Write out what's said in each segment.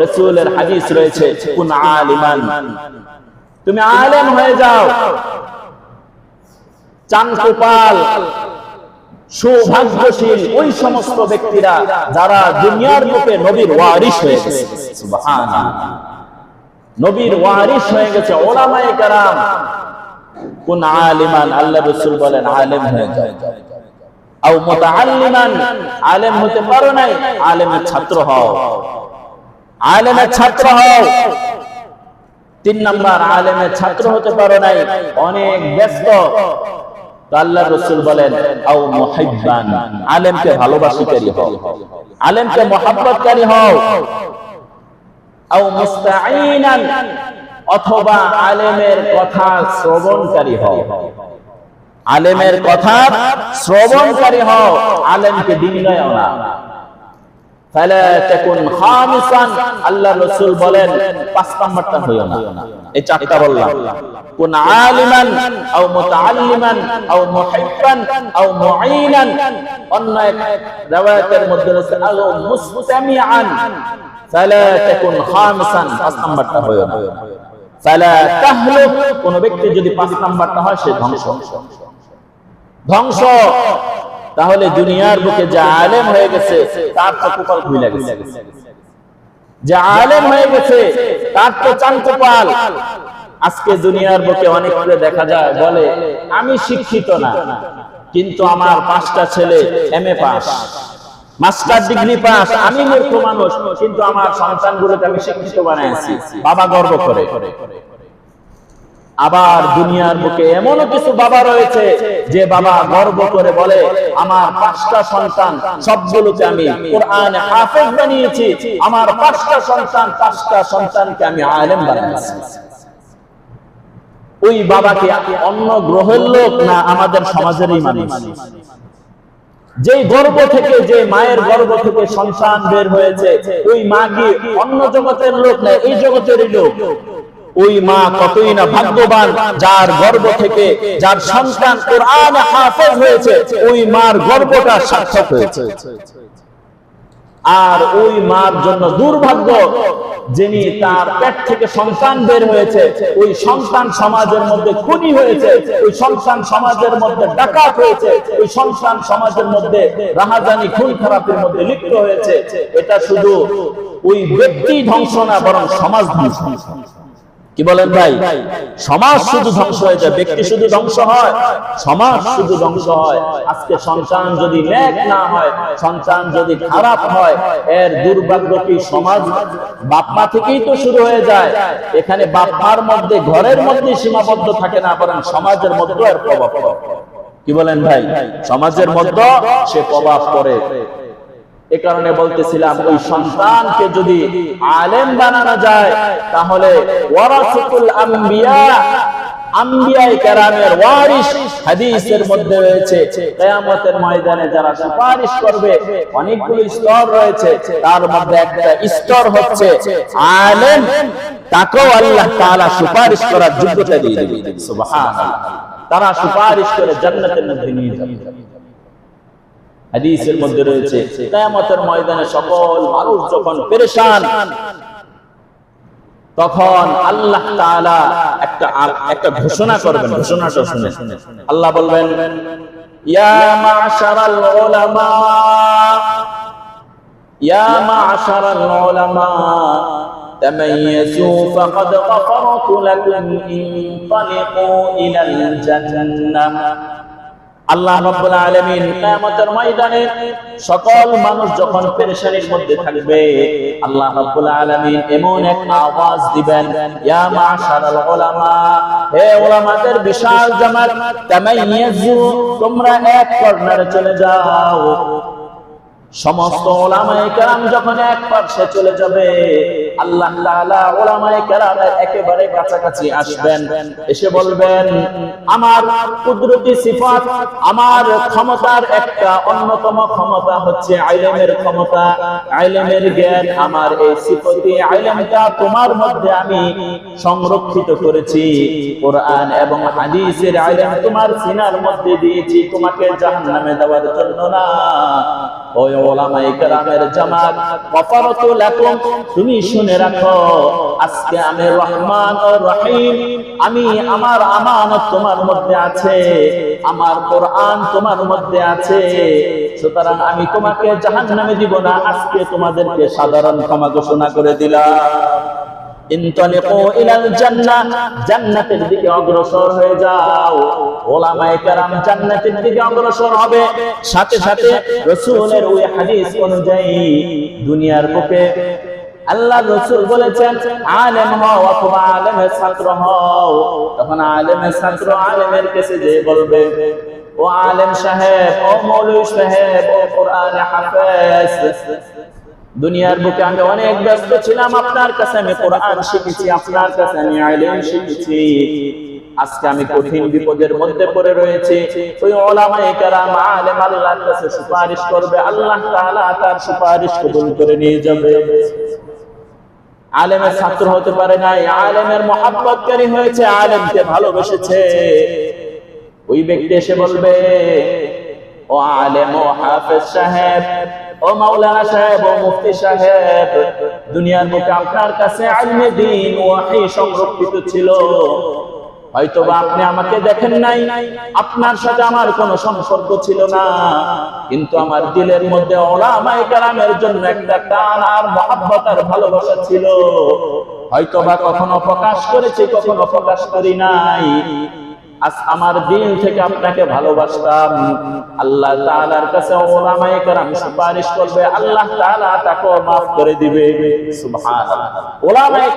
রসুলের হাদিস রয়েছে, কুন আলিমান। তুমি আলেম হয়ে যাও। চাঙ্কুপাল সৌভাগ্যশীল ওই সমস্ত ব্যক্তিরা যারা দুনিয়ার বুকে নবীর ওয়ারিস হয়ে গেছে। নবীর ওয়ারিস হয়ে গেছে ওলামায়ে কেরাম। কোন আলিমান? আল্লাহ রসুল বলেন, আলেম হয়ে যায় আও মুতাআল্লিমান? আলেম হতে পারো নাই। আলেমের ছাত্র হও। আলেমের ছাত্র হও। তিন নাম্বার আলেমের ছাত্র হতে পারো নাই। অনেক ব্যস্ত। আল্লাহ রসুল বলেন আও মুহিব্বান আলেমকে ভালোবাসিকারী হও। আলেমকে মহাব্বতকারী হও। আও মুস্তাঈনান অথবা আলেমের কথা শ্রবণকারী হও। আলেমের কথা শ্রবণকারী হও। আলেমকে ডিঙ্গায় না। ফালা তাকুন খামিসান আল্লাহ কোন আলিমান, আও মুতাআল্লিমান, আও মুহিব্বান, আও মুঈনান। অন্য এক খামিসান, পাঁচ নাম্বারটা হইও না। ফালা কোন ব্যক্তি যদি পাঁচ নাম্বারটা হয়, সে ধ্বংস। ধ্বংস। তাহলে দুনিয়ার বুকে যে আলেম হয়ে গেছে, তার তো কপাল খুলে গেছে। যে আলেম হয়ে গেছে, তার তো চান কপাল। আজকে দুনিয়ার বুকে অনেক করে দেখা যায়, বলে, আমি শিক্ষিত না, কিন্তু আমার পাঁচটা ছেলে M A pass, master degree pass, আমি মূর্খ মানুষ, কিন্তু আমার সন্তানগুলোকে আমি শিক্ষিত বানাইছি, বাবা গর্ব করে। আবার দুনিয়ার বুকে এমনও কিছু বাবা রয়েছে যে বাবা গর্ব করে বলে আমার পাঁচটা সন্তান সবগুলোকে আমি কোরআনে হাফেজ বানিয়েছি। আমার পাঁচটা সন্তান পাঁচটা সন্তানকে আমি আলেম বানিয়েছি ওই বাবাকে অন্য গ্রহের লোক না আমাদের সমাজেরই মানুষ। যেই গর্ব থেকে যে মায়ের গর্ব থেকে সন্তান বের হয়েছে ওই মা কি অন্য জগতের লোক না এই জগতেরই লোক? ওই মা কতই না ভাগ্যবান, যার গর্ব থেকে যার সন্তান কোরআন হাফেজ হয়েছে, ওই মার গর্বটা সার্থক হয়েছে। আর ওই মার জন্য দুর্ভাগ্য, যিনি তার পেট থেকে সন্তান বের হয়েছে, ওই সন্তান সমাজের মধ্যে খুনি হয়েছে, ওই সন্তান সমাজের মধ্যে ডাকাত হয়েছে, ওই সন্তান সমাজের মধ্যে রাহাজানি খুন খারাপের মধ্যে লিপ্ত হয়েছে। এটা শুধু ওই ব্যক্তি ধ্বংস না, বরং সমাজ ধ্বংস। কি বলেন ভাই? সমাজ শুধু ধ্বংস হয়ে যায়, ব্যক্তি শুধু ধ্বংস হয়, সমাজ শুধু ধ্বংস হয়। আজকে সন্তান যদি ন্যাক না হয়, সন্তান যদি খারাপ হয়, এর দুর্ভাগ্য কি সমাজ? বাপমা থেকেই তো শুরু হয়ে যায়। এখানে বাপমার মধ্যে, ঘরের মধ্যে সীমাবদ্ধ থাকে না, বরং সমাজের মধ্যে এর প্রভাব পড়ে। কি বলেন ভাই? সমাজের মধ্যে সে প্রভাব পড়ে। এ কারণে বলতেছিলাম, ওই সন্তানকে যদি আলেম বানানো যায়, তাহলে ওয়ারাসাতুল আম্বিয়া স্তর রয়েছে। তার মধ্যে সুপারিশ তারা সুপারিশ করে জান্নাতের মধ্যে নিয়ে যাবে। হাদিসের মধ্যে রয়েছে কিয়ামতের ময়দানে সকল মানুষ যখন পেরেশান তখন আল্লাহ তাআলা একটা একটা ঘোষণা করবেন ঘোষণাটা শুনে আল্লাহ বলবেন ইয়া মাশারাল উলামা ইয়া মাশারাল উলামা تميزوا فقد غفرت لكم انطلقوا إلى الجنة আল্লাহ রব্বুল আলামিন কিয়ামতের ময়দানে সকল মানুষ যখন পেরেশানির মধ্যে থাকবে, আল্লাহ রব্বুল আলামিন এমন এক আওয়াজ দিবেন, ইয়া মাশারাল উলামা, হে উলামাদের বিশাল জামাত তামাইয়াজু তোমরা এক কর্নারে চলে যাও। সমস্ত ওলামায়ে কেরাম যখন এক পাশে চলে যাবে আল্লাহ তাআলা ওলামায়ে কেরামের একেবারে কাছাকাছি আসবেন। এসে বলবেন আমার কুদরতি সিফাত আমার ক্ষমতার একটা অন্যতম ক্ষমতা হচ্ছে আইলেমের ক্ষমতা। আইলেমের জ্ঞান আমার এই সিফতি আইলেমটা তোমার মধ্যে আমি সংরক্ষিত করেছি। কোরআন এবং হাদিসের আইলেম তোমার সিনার মধ্যে দিয়েছি তোমাকে জাহান্নামে দেওয়ার জন্য না। ওই ওলামায়ে কেরামের জামাত তুমি শুনে রাখো, আজকে আমি রহমান ও রহিম। আমি আমার আমানত তোমার মধ্যে আছে, আমার কোরআন তোমার মধ্যে আছে। সুতরাং আমি তোমাকে জাহান্নামে দিব না, আজকে তোমাদেরকে সাধারণ ক্ষমা ঘোষণা করে দিলাম। ইনতালিকু ইলাল জান্নাহ জান্নাতের দিকে অগ্রসর হয়ে যাও। ওলামায়ে কেরাম জান্নাতের দিকে অগ্রসর হবে। সাথে সাথে রাসূলের ওই হাদিস অনুযায়ী দুনিয়ার বুকে আল্লাহ রসুল বলেছেন, আলেম হও অথবা আলেমের ছাত্র হও। তখন আলেমের ছাত্র আলেমের কাছে যে বলবে, ও আলেম সাহেব, ও মৌলভী সাহেব, ও কোরআন হাফেজ। দুনিয়ার বুকে আমি অনেক ব্যস্ত ছিলাম, আপনার কাছে আমি কোরআন শিখেছি, আপনার কাছে আমি আইলেম শিখেছি। আজকে আমি কঠিন বিপদের মধ্যে পড়ে রয়েছে। ওই ওলামায়ে কেরাম, আলেম আল্লাহর কাছে সুপারিশ করবে, আল্লাহ তাআলা তার সুপারিশ কবুল করে নিয়ে যাবে। আলেমের ছাত্র হতে পারে নাই, আলেমের মহাব্বতকারী হয়েছে, আলেমকে ভালোবেসেছে। ওই ব্যক্তি এসে বলবে, ও আলেম, ও হাফেজ সাহেব ও মাওলানা সাহেব, ও মুফতি সাহেব, দুনিয়ার মুখে আপনার কাছে আলমে দিন ওয়াহি সংরক্ষিত ছিল। হয়তোবা আপনি আমাকে দেখেন নাই, আপনার সাথে আমার কোনো সম্পর্ক ছিল না। কিন্তু আমার দিলের মধ্যে ওলামায়ে কেরামের জন্য একটা টান আর মহাব্বত আর ভালোবাসা ছিল। হয়তোবা কখনো প্রকাশ করেছি, কখনো প্রকাশ করি নাই। আজ আমার দিন থেকে আপনাকে ভালোবাসতাম। আল্লাহ তাআলার কাছে ওলামায়ে সুপারিশ করবে। আল্লাহ তাআলা তাকে maaf করে দিবে। সুবহানাল্লাহ। ওলামায়ে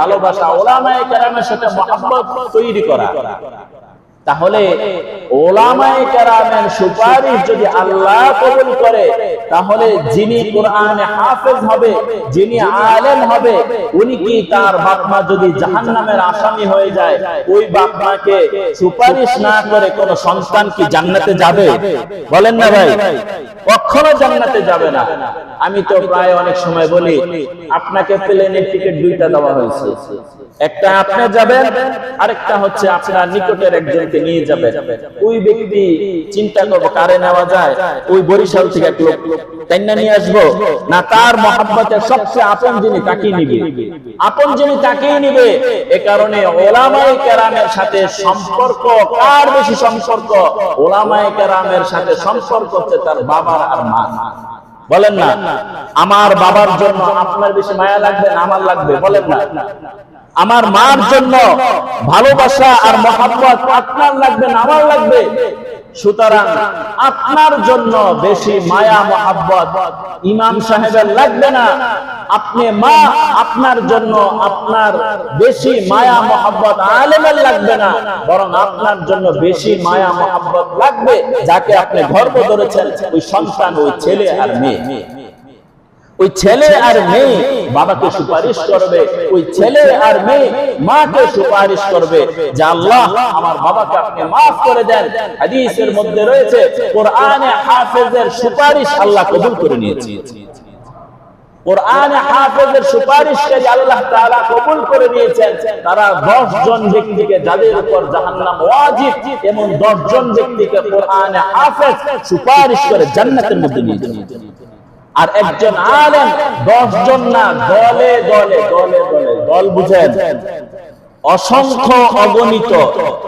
ভালোবাসা, ওলামায়ে কেরামের সাথে মহব্বত তৈরি করা। তাহলে সুপারিশ যদি আল্লাহ কবুল করে, তাহলে যিনি কোরআনে হাফেজ হবে, যিনি আলেম হবে, উনি কি তার বাপ মা যদি আসামি হয়ে যায়, ওই বাপ মাকে সুপারিশ না করে কোন সন্তান কি জান্নাতে যাবে? বলেন না ভাই। কখনো জান্নাতে যাবে না। আমি তো প্রায় অনেক সময় বলি, আপনাকে প্লেনের টিকিট দুইটা দেওয়া হয়েছে। একটা আপনি যাবেন, আরেকটা হচ্ছে আপনার নিকটের একজনকে নিয়ে যাবেন। ওই ব্যক্তি চিন্তা করব, কারে নেওয়া যায়? ওই বরিশাল থেকে এক লোক। তাই না নিয়ে আসব? না, তার মহাব্বতের সবচেয়ে আপন যিনি তাকেই নিবে। আপন যিনি তাকেই নিবে, এ কারণে ওলামাই কেরামের সাথে সম্পর্ক কার বেশি সম্পর্ক ওলামাই কেরামের সাথে সম্পর্ক হচ্ছে তার বাবার আর মা বলেন না, আমার বাবার জন্য আপনার বেশি মায়া লাগবে না আমার লাগবে? বলেন না। আমার মার জন্য ভালোবাসা আর মহাব্বত আপনার লাগবে না, আমার লাগবে। সুতরাং আপনার জন্য বেশি মায়া, মহাব্বত ইমাম সাহেবের লাগবে না। আপনি মা, আপনার জন্য আপনার বেশি মায়া, মহাব্বত আলেমের লাগবে না। বরং আপনার জন্য বেশি মায়া, মহাব্বত লাগবে, যাকে আপনি গর্ব ধরেছেন, ওই সন্তান, ওই ছেলে আর মেয়ে। ওই ছেলে আর মেয়ে বাবাকে সুপারিশ করবে। ওই ছেলে আর মেয়ে মাকে সুপারিশ করবে। যে আল্লাহ আমার বাবাকে আপনি মাফ করে দেন। হাদিসের মধ্যে রয়েছে, কোরআনে হাফেজের সুপারিশ আল্লাহ কবুল করে আল্লাহ করে নিয়েছেন, তারা 10 জন ব্যক্তিকে যাদের উপর এমন 10 জন ব্যক্তিকে সুপারিশ করে জান্নাতের মধ্যে নিয়ে আর একজন আলেম দশ জন না, দলে দলে দলে দলে, দল বুঝেন। অসংখ্য অগণিত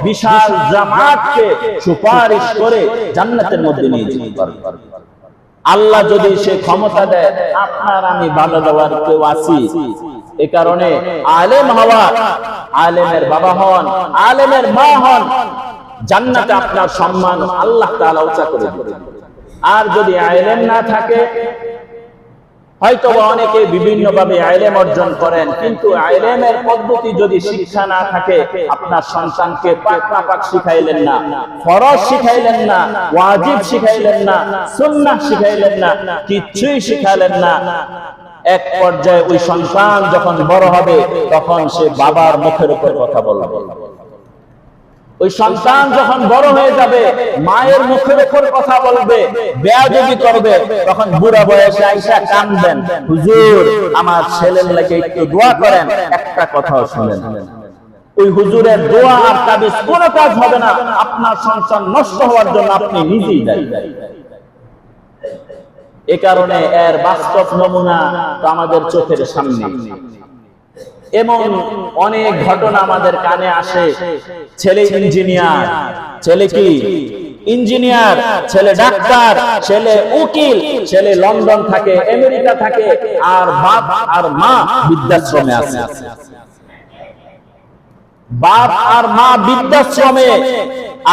বিশাল জামাতকে সুপারিশ করে জান্নাতের মধ্যে নিয়ে যেতে পারবে আল্লাহ যদি সে ক্ষমতা দেয়, আপনার আমি বাধা দেওয়ার কেউ আছি। এ কারণে আলেম হওয়া, আলেমের বাবা হন, আলেমের মা হন, জান্নাতে আপনার সম্মান আল্লাহ তাআলা উঁচা করে আর যদি আলেম না থাকে হয়তো অনেকে বিভিন্ন ভাবে আইলেম অর্জন করেন। কিন্তু আইলেমের পদ্ধতি যদি শিক্ষা না থাকে আপনার সন্তানকে পাক না পাক শিখাইলেন না ফরজ শিখাইলেন না ওয়াজিব শিখাইলেন না সুন্নাহ শিখাইলেন না কিচ্ছুই শিখাইলেন না। এক পর্যায়ে ওই সন্তান যখন বড় হবে তখন সে বাবার মুখের উপর কথা বলবে। ওই সন্তান যখন বড় হয়ে যাবে, মায়ের মুখের কথা বলবে বেয়াদবি করবে, তখন বুড়া বয়সে আইসা কানবেন হুজুর, আমার ছেলের লাগে একটু দোয়া করেন, একটা কথাও শুনেন। ওই হুজুরের দোয়া আর কাজ হবে না, আপনার সংসার নষ্ট হওয়ার জন্য আপনি নিজেই এ কারণে এর বাস্তব নমুনা তো আমাদের চোখের সামনে। এমন অনেক ঘটনা আমাদের কানে আসে। ছেলে ইঞ্জিনিয়ার, ছেলে কি? ইঞ্জিনিয়ার, ছেলে ডাক্তার, ছেলে উকিল, ছেলে লন্ডন থাকে, আমেরিকা থাকে, আর বাপ আর মা বৃদ্ধাশ্রমে আছে। বাপ আর মা বৃদ্ধাশ্রমে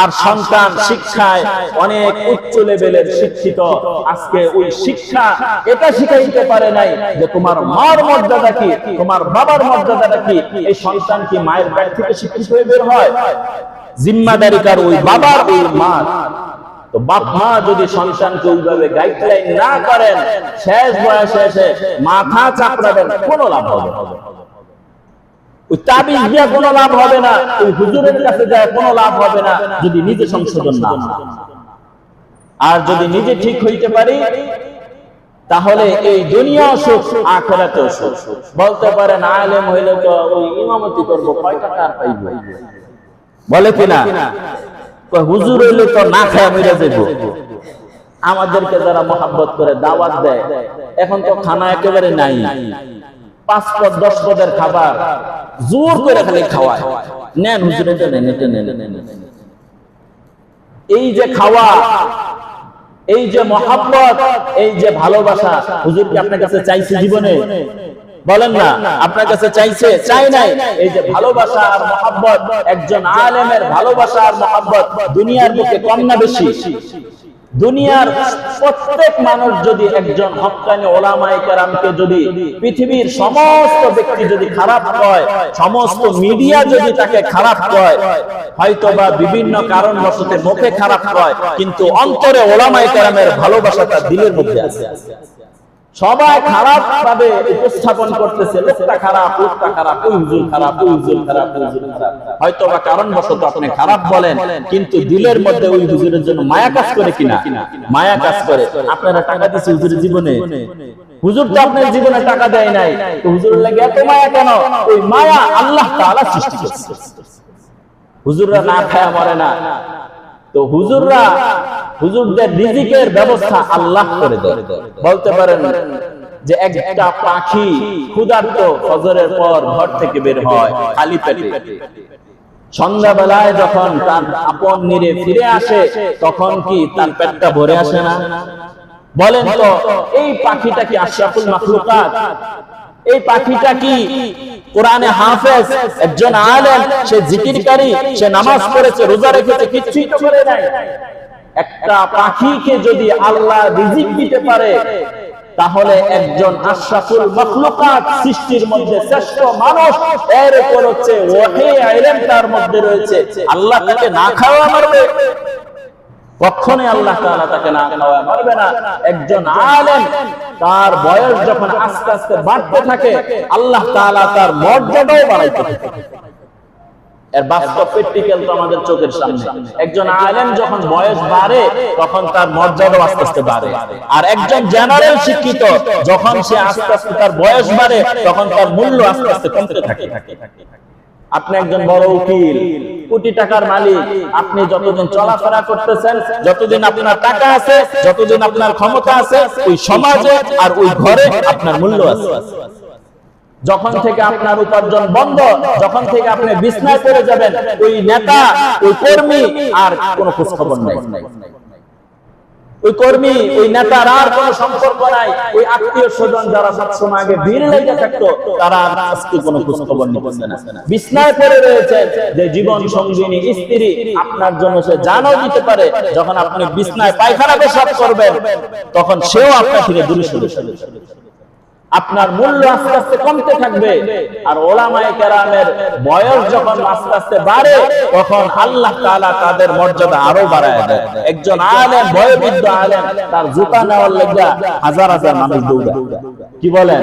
আর সন্তান শিক্ষায় অনেক উচ্চ লেভেলের শিক্ষিত। আজকে ওই শিক্ষা এটা শিখাইতে পারে নাই যে তোমার মার মর্যাদা কি, তোমার বাবার মর্যাদাটা কি, এই সন্তান কি মায়ের ব্যাগ থেকে শিক্ষিত হয়ে বের হয়? জিম্মাদারি কার ওই বাবার ওই মার। তো মা মাথা চাপড়াবেন, কোনো লাভ হবে। কোনো লাভ হবে না, ওই হুজুরের কাছে যায় কোনো লাভ হবে না, যদি নিজে সংশোধন না আর যদি নিজে ঠিক হইতে পারি, তাহলে এই দুনিয়া সুখ আখেরাতে সুখ। বলতে পারেন, আলেম হইলে তো ওই ইমামতি করব কয় টাকা পাইব? বলে কিনা হুজুর হইলে তো না খায় মেরে দেব আমাদেরকে যারা মহাব্বত করে, দাওয়াত দেয়, এখন তো খানা একেবারে নাই। পাঁচ পদ, দশ পদের খাবার। জোর করে খালি খাওয়ায়। নেন হুজুর এটা নেন এটা নেন। এই যে খাওয়া এই যে মহাব্বত এই যে ভালোবাসা হুজুর কি আপনার কাছে চাইছে জীবনে? বলেন না আপনার কাছে চাইছে চাই নাই। এই যে ভালোবাসা আর মহাব্বত একজন আলেমের ভালোবাসা আর মহাব্বত দুনিয়ার বুকে কম না বেশি। দুনিয়ার প্রত্যেক মানুষ যদি একজন হকানি ওলামাইকারকে যদি পৃথিবীর সমস্ত ব্যক্তি যদি খারাপ হয় সমস্ত মিডিয়া যদি তাকে খারাপ হয় হয়তো বা বিভিন্ন কারণবশতে মুখে খারাপ হয় কিন্তু অন্তরে ওলামায়ে ভালোবাসাটা দিলের মধ্যে আছে। সবাই খারাপ ভাবে উপস্থাপন করতেছে, লোকটা খারাপ লোকটা খারাপ হুজুর খারাপ হুজুর খারাপ হুজুর খারাপ। হয়তো বা কারণবশত আপনি খারাপ বলেন, কিন্তু দিলের মধ্যে ওই হুজুরের জন্য মায়া কাজ করে কিনা? মায়া কাজ করে। আপনারা টাকা দিচ্ছে হুজুরের জীবনে। হুজুর তো আপনার জীবনে টাকা দেয় নাই। তো হুজুরের লাগে এত মায়া কেন? ওই মায়া আল্লাহ তাআলা সৃষ্টি করছে। হুজুররা না খায়া মরে না। তো হুজুররা হুজুরদের রিজিকের ব্যবস্থা আল্লাহ করে দেয়। বলতে পারেন যে একটা পাখি ক্ষুধার্ত ফজরের পর ঘর থেকে বের হয় খালি পেটে। সন্ধ্যাবেলায় যখন তার আপন নিরে ফিরে আসে, তখন কি তার পেটটা ভরে আসে না? বলেন তো, এই পাখিটা কি আশরাফুল মাখলুকাত? এই পাখিটা কি কোরআনে হাফেজ, একজন আলেম, সে জিকিরকারী, সে নামাজ পড়েছে, রোজা রেখেছে কিছুই তো করে নাই। একটা পাখিকে যদি আল্লাহ রিজিক দিতে পারে, তাহলে একজন আশরাফুল মখলুকাত সৃষ্টির মধ্যে শ্রেষ্ঠ মানুষ, এর উপর হচ্ছে ওয়াহি ইলম তার মধ্যে রয়েছে। আল্লাহ তাকে না খাওয়া মারবে। কখনোই আল্লাহ তাকে না খাওয়া মারবে না। একজন আলেম, তার বয়স যখন আস্তে আস্তে বাড়তে থাকে, আল্লাহ তাআলা তার মর্যাদাও বাড়াইতে থাকে। তখন তার মর্যাদা আস্তে আস্তে আর একজন জেনারেল শিক্ষিত, যখন সে আস্তে আস্তে তার বয়স বাড়ে, তখন তার মূল্য আস্তে আস্তে কমতে থাকে। আপনি একজন বড় উকিল, কোটি টাকার মালিক, আপনি যতদিন চলাফেরা করতেছেন, যতদিন আপনার টাকা আছে, যতদিন আপনার ক্ষমতা আছে, ওই সমাজে আর ওই ঘরে আপনার মূল্য আছে। যখন থেকে আপনার উপার্জন বন্ধ, যখন থেকে আপনি বিছনায় পড়ে যাবেন, ওই নেতা, ওই কর্মী আর কোনো খোঁজ খবর নাই। ওই কর্মী ওই নেতার আর কোন সম্পর্ক নাই। ওই আত্মীয় স্বজন যারা সবসময় আগে ভিড় লেগে থাকতো তারা আর আজকে কোনো খোঁজ খবর নিতেছে না। বিছনায় পড়ে রয়েছে যে জীবন সঙ্গিনী স্ত্রী আপনার জন্য সে জানও দিতে পারে যখন আপনি বিছনায় পায়খানা পেশাব করবেন তখন সেও আপনার থেকে দূরে সরে সরে আপনার মূল্য আস্তে আস্তে কমতে থাকবে। আর ওলামায়ে কেরামের বয়স যখন আস্তে আস্তে বাড়ে, তখন আল্লাহ তাআলা তাদের মর্যাদা আরও বাড়ায় দেয়। একজন আলেম বয়োবৃদ্ধ আলেম, তার জুতা নেওয়ার লাগা হাজার হাজার মানুষ দৌড়ায়। কি বলেন?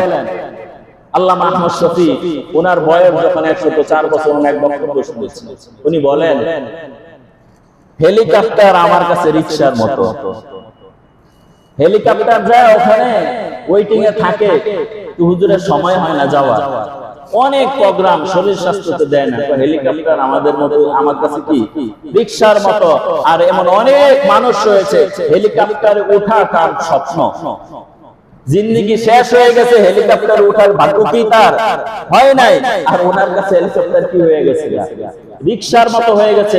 আমার কাছে রিক্সার মতো। হেলিকপ্টার যায় ওখানে ওয়েটিং এ থাকে হুজুরের সময় হয় না যাওয়া অনেক প্রোগ্রাম শরীর স্বাস্থ্যতে দেয় না। হেলিকপ্টার আমাদের মতো, আমার কাছে কি? রিক্সার মতো। আর এমন অনেক মানুষ রয়েছে, হেলিকপ্টারে ওঠা তার স্বপ্ন। জিন্দিগি শেষ হয়ে গেছে, হেলিকপ্টার উঠার ভাগ্য কি তার। হয় নাই। আর ওনার কাছে হেলিকপ্টার কি হয়ে গেছে রিক্সার মতো হয়ে গেছে।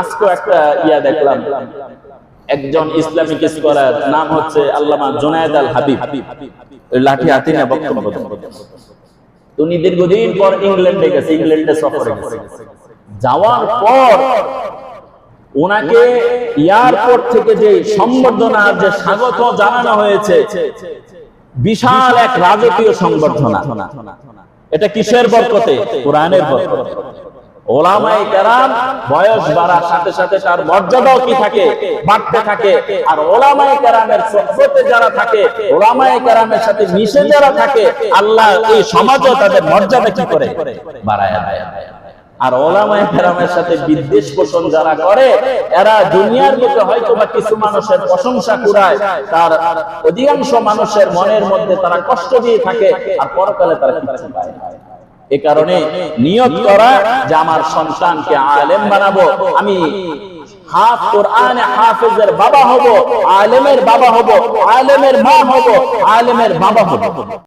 আজকে একটা ইয়া দেখলাম। একজন ইসলামিক স্কলার, নাম হচ্ছে আল্লামা জুনায়েদ আল হাবিব। লাঠি হাতি না বক্তব্য। উনি দীর্ঘদিন পর ইংল্যান্ডে গেছে, ইংল্যান্ডে সফরে গেছে। যাওয়ার পর ওনাকে এয়ারপোর্ট থেকে যে সম্বর্ধনা যে স্বাগত জানানো হয়েছে, বিশাল এক রাজকীয় সংবর্ধনা। এটা কিসের বরকতে? কোরআনের বরকতে। আর বিদ্বেষ পোষণ যারা করে, এরা দুনিয়ার মধ্যে হয়তো বা কিছু মানুষের প্রশংসা কুড়ায়, তার অধিকাংশ মানুষের মনের মধ্যে তারা কষ্ট দিয়ে থাকে, আর পরকালে তারা পায় না। এ কারণে নিয়ত করা যে আমার সন্তানকে আলেম বানাবো, আমি বাবা হব, আলেমের বাবা হব, আলেমের মা হব, আলেমের বাবা হব।